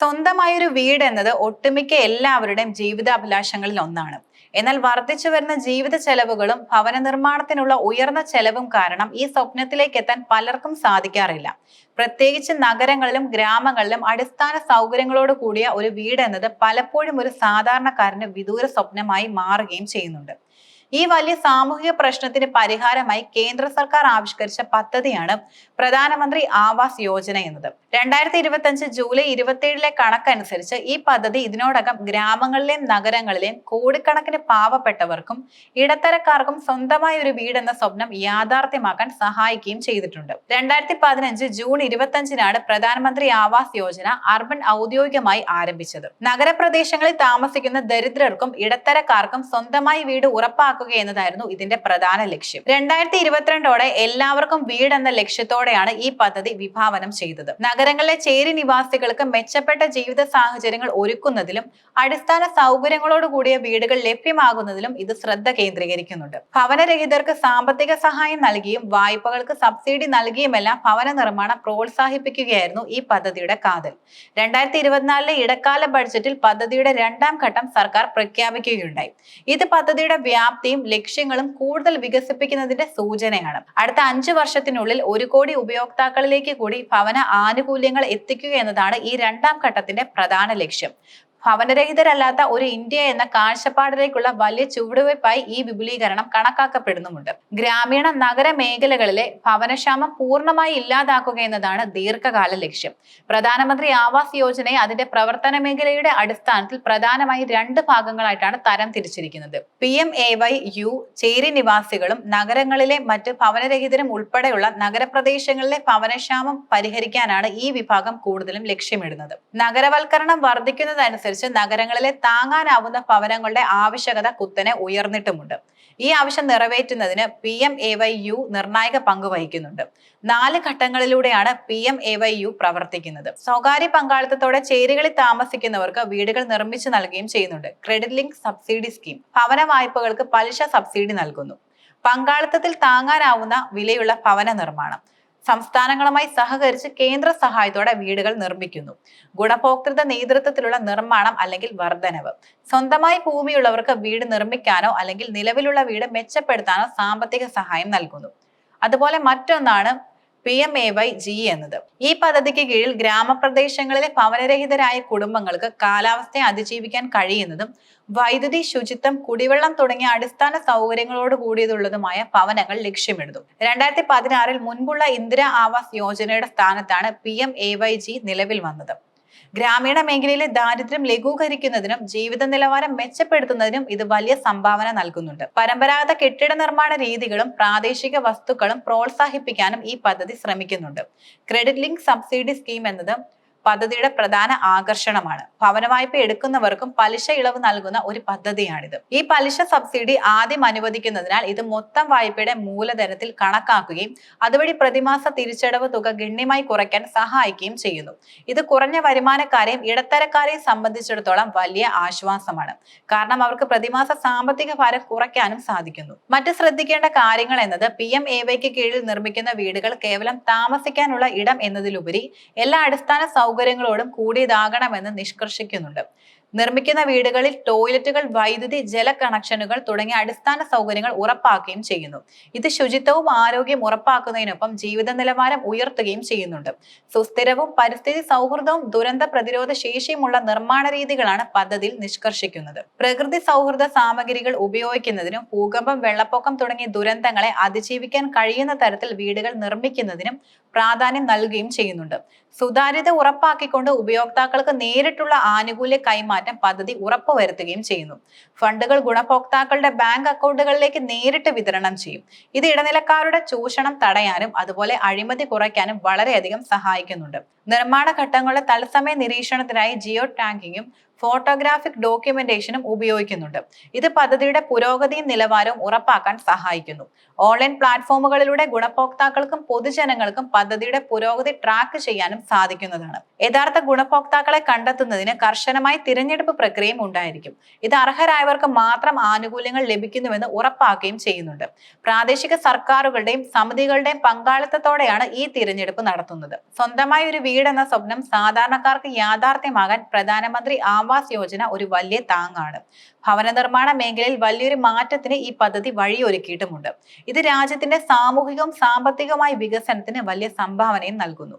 സ്വന്തമായൊരു വീട് എന്നത് ഒട്ടുമിക്ക എല്ലാവരുടെയും ജീവിതാഭിലാഷങ്ങളിൽ ഒന്നാണ്. എന്നാൽ വർദ്ധിച്ചു വരുന്ന ജീവിത ചെലവുകളും ഭവന നിർമ്മാണത്തിനുള്ള ഉയർന്ന ചെലവും കാരണം ഈ സ്വപ്നത്തിലേക്ക് എത്താൻ പലർക്കും സാധിക്കാറില്ല. പ്രത്യേകിച്ച് നഗരങ്ങളിലും ഗ്രാമങ്ങളിലും അടിസ്ഥാന സൗകര്യങ്ങളോട് കൂടിയ ഒരു വീട് എന്നത് പലപ്പോഴും ഒരു സാധാരണക്കാരന് വിദൂര സ്വപ്നമായി മാറുകയും ചെയ്യുന്നുണ്ട്. ഈ വലിയ സാമൂഹിക പ്രശ്നത്തിന് പരിഹാരമായി കേന്ദ്ര സർക്കാർ ആവിഷ്കരിച്ച പദ്ധതിയാണ് പ്രധാനമന്ത്രി ആവാസ് യോജന എന്നത്. രണ്ടായിരത്തി ഇരുപത്തി അഞ്ച് ജൂലൈ ഇരുപത്തിയേഴിലെ കണക്കനുസരിച്ച് ഈ പദ്ധതി ഇതിനോടകം ഗ്രാമങ്ങളിലെയും നഗരങ്ങളിലെയും കോടിക്കണക്കിന് പാവപ്പെട്ടവർക്കും ഇടത്തരക്കാർക്കും സ്വന്തമായ ഒരു വീട് എന്ന സ്വപ്നം യാഥാർത്ഥ്യമാക്കാൻ സഹായിക്കുകയും ചെയ്തിട്ടുണ്ട്. രണ്ടായിരത്തി പതിനഞ്ച് ജൂൺ ഇരുപത്തിയഞ്ചിനാണ് പ്രധാനമന്ത്രി ആവാസ് യോജന അർബൻ ഔദ്യോഗികമായി ആരംഭിച്ചത്. നഗരപ്രദേശങ്ങളിൽ താമസിക്കുന്ന ദരിദ്രർക്കും ഇടത്തരക്കാർക്കും സ്വന്തമായി വീട് ഉറപ്പാക്കുക എന്നതായിരുന്നു ഇതിന്റെ പ്രധാന ലക്ഷ്യം. രണ്ടായിരത്തി ഇരുപത്തിരണ്ടോടെ എല്ലാവർക്കും വീടെന്ന ലക്ഷ്യത്തോടെയാണ് ഈ പദ്ധതി വിഭാവനം ചെയ്തത്. നഗരങ്ങളിലെ ചേരി നിവാസികൾക്ക് മെച്ചപ്പെട്ട ജീവിത സാഹചര്യങ്ങൾ ഒരുക്കുന്നതിലും അടിസ്ഥാന സൗകര്യങ്ങളോട് കൂടിയ വീടുകൾ ലഭ്യമാകുന്നതിലും ഇത് ശ്രദ്ധ കേന്ദ്രീകരിക്കുന്നുണ്ട്. ഭവനരഹിതർക്ക് സാമ്പത്തിക സഹായം നൽകിയും വായ്പകൾക്ക് സബ്സിഡി നൽകിയുമെല്ലാം ഭവന നിർമ്മാണം പ്രോത്സാഹിപ്പിക്കുകയായിരുന്നു ഈ പദ്ധതിയുടെ കാതൽ. രണ്ടായിരത്തി ഇരുപത്തിനാലിലെ ഇടക്കാല ബഡ്ജറ്റിൽ പദ്ധതിയുടെ രണ്ടാം ഘട്ടം സർക്കാർ പ്രഖ്യാപിക്കുകയുണ്ടായി. ഇത് പദ്ധതിയുടെ വ്യാപ്തിയും ലക്ഷ്യങ്ങളും കൂടുതൽ വികസിപ്പിക്കുന്നതിന്റെ സൂചനയാണ്. അടുത്ത അഞ്ചു വർഷത്തിനുള്ളിൽ ഒരു കോടി ഉപയോക്താക്കളിലേക്ക് കൂടി ഭവന ആനുകൂല്യങ്ങൾ എത്തിക്കുക എന്നതാണ് ഈ രണ്ടാം ഘട്ടത്തിന്റെ പ്രധാന ലക്ഷ്യം. ഭവനരഹിതരല്ലാത്ത ഒരു ഇന്ത്യ എന്ന കാഴ്ചപ്പാടിലേക്കുള്ള വലിയ ചുവടുവയ്പായി ഈ വിപുലീകരണം കണക്കാക്കപ്പെടുന്നുമുണ്ട്. ഗ്രാമീണ നഗര മേഖലകളിലെ ഭവനക്ഷാമം പൂർണമായി ഇല്ലാതാക്കുക എന്നതാണ് ദീർഘകാല ലക്ഷ്യം. പ്രധാനമന്ത്രി ആവാസ് യോജനയെ അതിന്റെ പ്രവർത്തന മേഖലയുടെ അടിസ്ഥാനത്തിൽ പ്രധാനമായി രണ്ട് ഭാഗങ്ങളായിട്ടാണ് തരം തിരിച്ചിരിക്കുന്നത്. P M A Y U ചേരി നിവാസികളും നഗരങ്ങളിലെ മറ്റ് ഭവനരഹിതരും ഉൾപ്പെടെയുള്ള നഗരപ്രദേശങ്ങളിലെ ഭവനക്ഷാമം പരിഹരിക്കാനാണ് ഈ വിഭാഗം കൂടുതലും ലക്ഷ്യമിടുന്നത്. നഗരവൽക്കരണം വർദ്ധിക്കുന്നതനുസരിച്ച് നഗരങ്ങളിലെ താങ്ങാനാവുന്ന ഭവനങ്ങളുടെ ആവശ്യകത കുത്തനെ ഉയർന്നിട്ടുമുണ്ട്. ഈ ആവശ്യം നിറവേറ്റുന്നതിന് P M A Y U നിർണായക പങ്ക് വഹിക്കുന്നുണ്ട്. നാല് ഘട്ടങ്ങളിലൂടെയാണ് P M A Y U പ്രവർത്തിക്കുന്നത്. സ്വകാര്യ പങ്കാളിത്തത്തോടെ ചേരികളിൽ താമസിക്കുന്നവർക്ക് വീടുകൾ നിർമ്മിച്ചു നൽകുകയും ചെയ്യുന്നുണ്ട്. ക്രെഡിറ്റ് ലിങ്ക് സബ്സിഡി സ്കീം ഭവന വായ്പകൾക്ക് പലിശ സബ്സിഡി നൽകുന്നു. പങ്കാളിത്തത്തിൽ താങ്ങാനാവുന്ന വിലയുള്ള ഭവന നിർമ്മാണം. സംസ്ഥാനങ്ങളുമായി സഹകരിച്ച് കേന്ദ്ര സഹായത്തോടെ വീടുകൾ നിർമ്മിക്കുന്നു. ഗുണഭോക്തൃ നേതൃത്വത്തിലുള്ള നിർമ്മാണം അല്ലെങ്കിൽ വർധനവ്. സ്വന്തമായി ഭൂമിയുള്ളവർക്ക് വീട് നിർമ്മിക്കാനോ അല്ലെങ്കിൽ നിലവിലുള്ള വീട് മെച്ചപ്പെടുത്താനോ സാമ്പത്തിക സഹായം നൽകുന്നു. അതുപോലെ മറ്റൊന്നാണ് P M A Y G എന്നത്. ഈ പദ്ധതിക്ക് കീഴിൽ ഗ്രാമപ്രദേശങ്ങളിലെ ഭവനരഹിതരായ കുടുംബങ്ങൾക്ക് കാലാവസ്ഥയെ അതിജീവിക്കാൻ കഴിയുന്നതും വൈദ്യുതി ശുചിത്വം കുടിവെള്ളം തുടങ്ങിയ അടിസ്ഥാന സൗകര്യങ്ങളോട് കൂടിയതുള്ളതുമായ ഭവനങ്ങൾ ലക്ഷ്യമിടുന്നു. രണ്ടായിരത്തി പതിനാറിൽ മുൻപുള്ള ഇന്ദിര ആവാസ് യോജനയുടെ സ്ഥാനത്താണ് P M A Y G നിലവിൽ വന്നത്. ഗ്രാമീണ മേഖലയിലെ ദാരിദ്ര്യം ലഘൂകരിക്കുന്നതിനും ജീവിത നിലവാരം മെച്ചപ്പെടുത്തുന്നതിനും ഇത് വലിയ സംഭാവന നൽകുന്നുണ്ട്. പരമ്പരാഗത കെട്ടിട നിർമ്മാണ രീതികളും പ്രാദേശിക വസ്തുക്കളും പ്രോത്സാഹിപ്പിക്കാനും ഈ പദ്ധതി ശ്രമിക്കുന്നുണ്ട്. ക്രെഡിറ്റ് ലിങ്ക് സബ്സിഡി സ്കീം എന്നത് പദ്ധതിയുടെ പ്രധാന ആകർഷണമാണ്. ഭവന വായ്പ എടുക്കുന്നവർക്കും പലിശ ഇളവ് നൽകുന്ന ഒരു പദ്ധതിയാണിത്. ഈ പലിശ സബ്സിഡി ആദ്യം അനുവദിക്കുന്നതിനാൽ ഇത് മൊത്തം വായ്പയുടെ മൂലധനത്തിൽ കണക്കാക്കുകയും അതുവഴി പ്രതിമാസ തിരിച്ചടവ് തുക ഗണ്യമായി കുറയ്ക്കാൻ സഹായിക്കുകയും ചെയ്യുന്നു. ഇത് കുറഞ്ഞ വരുമാനക്കാരെയും ഇടത്തരക്കാരെയും സംബന്ധിച്ചിടത്തോളം വലിയ ആശ്വാസമാണ്. കാരണം അവർക്ക് പ്രതിമാസ സാമ്പത്തിക ഭാരം കുറയ്ക്കാനും സാധിക്കുന്നു. മറ്റ് ശ്രദ്ധിക്കേണ്ട കാര്യങ്ങൾ എന്നത് പി എം എ വൈക്ക് കീഴിൽ നിർമ്മിക്കുന്ന വീടുകൾ കേവലം താമസിക്കാനുള്ള ഇടം എന്നതിലുപരി എല്ലാ അടിസ്ഥാന സൗകര്യങ്ങളോടും കൂടിയതാകണമെന്ന് നിഷ്കർഷിക്കുന്നുണ്ട്. നിർമ്മിക്കുന്ന വീടുകളിൽ ടോയ്ലറ്റുകൾ വൈദ്യുതി ജല കണക്ഷനുകൾ തുടങ്ങിയ അടിസ്ഥാന സൗകര്യങ്ങൾ ഉറപ്പാക്കുകയും ചെയ്യുന്നു. ഇത് ശുചിത്വവും ആരോഗ്യം ഉറപ്പാക്കുന്നതിനൊപ്പം ജീവിത നിലവാരം ഉയർത്തുകയും ചെയ്യുന്നുണ്ട്. സുസ്ഥിരവും പരിസ്ഥിതി സൗഹൃദവും ദുരന്ത പ്രതിരോധ ശേഷിയുമുള്ള നിർമ്മാണ രീതികളാണ് പദ്ധതിയിൽ നിഷ്കർഷിക്കുന്നത്. പ്രകൃതി സൗഹൃദ സാമഗ്രികൾ ഉപയോഗിക്കുന്നതിനും ഭൂകമ്പം വെള്ളപ്പൊക്കം തുടങ്ങിയ ദുരന്തങ്ങളെ അതിജീവിക്കാൻ കഴിയുന്ന തരത്തിൽ വീടുകൾ നിർമ്മിക്കുന്നതിനും പ്രാധാന്യം നൽകുകയും ചെയ്യുന്നുണ്ട്. സുതാര്യത ഉറപ്പാക്കിക്കൊണ്ട് ഉപയോക്താക്കൾക്ക് നേരിട്ടുള്ള ആനുകൂല്യ കൈമാറ്റം പദ്ധതി ഉറപ്പുവരുത്തുകയും ചെയ്യുന്നു. ഫണ്ടുകൾ ഗുണഭോക്താക്കളുടെ ബാങ്ക് അക്കൗണ്ടുകളിലേക്ക് നേരിട്ട് വിതരണം ചെയ്യും. ഇത് ഇടനിലക്കാരുടെ ചൂഷണം തടയാനും അതുപോലെ അഴിമതി കുറയ്ക്കാനും വളരെയധികം സഹായിക്കുന്നുണ്ട്. നിർമ്മാണ ഘട്ടങ്ങളുടെ തത്സമയ നിരീക്ഷണത്തിനായി ജിയോ ടാങ്കിങ്ങും ഫോട്ടോഗ്രാഫിക് ഡോക്യുമെന്റേഷനും ഉപയോഗിക്കുന്നുണ്ട്. ഇത് പദ്ധതിയുടെ പുരോഗതിയും നിലവാരവും ഉറപ്പാക്കാൻ സഹായിക്കുന്നു. ഓൺലൈൻ പ്ലാറ്റ്ഫോമുകളിലൂടെ ഗുണഭോക്താക്കൾക്കും പൊതുജനങ്ങൾക്കും പദ്ധതിയുടെ പുരോഗതി ട്രാക്ക് ചെയ്യാനും സാധിക്കുന്നതാണ്. യഥാർത്ഥ ഗുണഭോക്താക്കളെ കണ്ടെത്തുന്നതിന് കർശനമായി തിരഞ്ഞെടുപ്പ് പ്രക്രിയയും ഉണ്ടായിരിക്കും. ഇത് അർഹരായവർക്ക് മാത്രം ആനുകൂല്യങ്ങൾ ലഭിക്കുന്നുവെന്ന് ഉറപ്പാക്കുകയും ചെയ്യുന്നുണ്ട്. പ്രാദേശിക സർക്കാരുകളുടെയും സമിതികളുടെയും പങ്കാളിത്തത്തോടെയാണ് ഈ തിരഞ്ഞെടുപ്പ് നടത്തുന്നത്. സ്വന്തമായി ഒരു വീട് എന്ന സ്വപ്നം സാധാരണക്കാർക്ക് യാഥാർത്ഥ്യമാകാൻ പ്രധാനമന്ത്രി ആവാസ് യോജന ഒരു വലിയ താങ്ങാണ്. ഭവന നിർമ്മാണ മേഖലയിൽ വലിയൊരു മാറ്റത്തിന് ഈ പദ്ധതി വഴിയൊരുക്കിയിട്ടുമുണ്ട്. ഇത് രാജ്യത്തിന്റെ സാമൂഹികവും സാമ്പത്തികവുമായ വികസനത്തിന് വലിയ സംഭാവനയും നൽകുന്നു.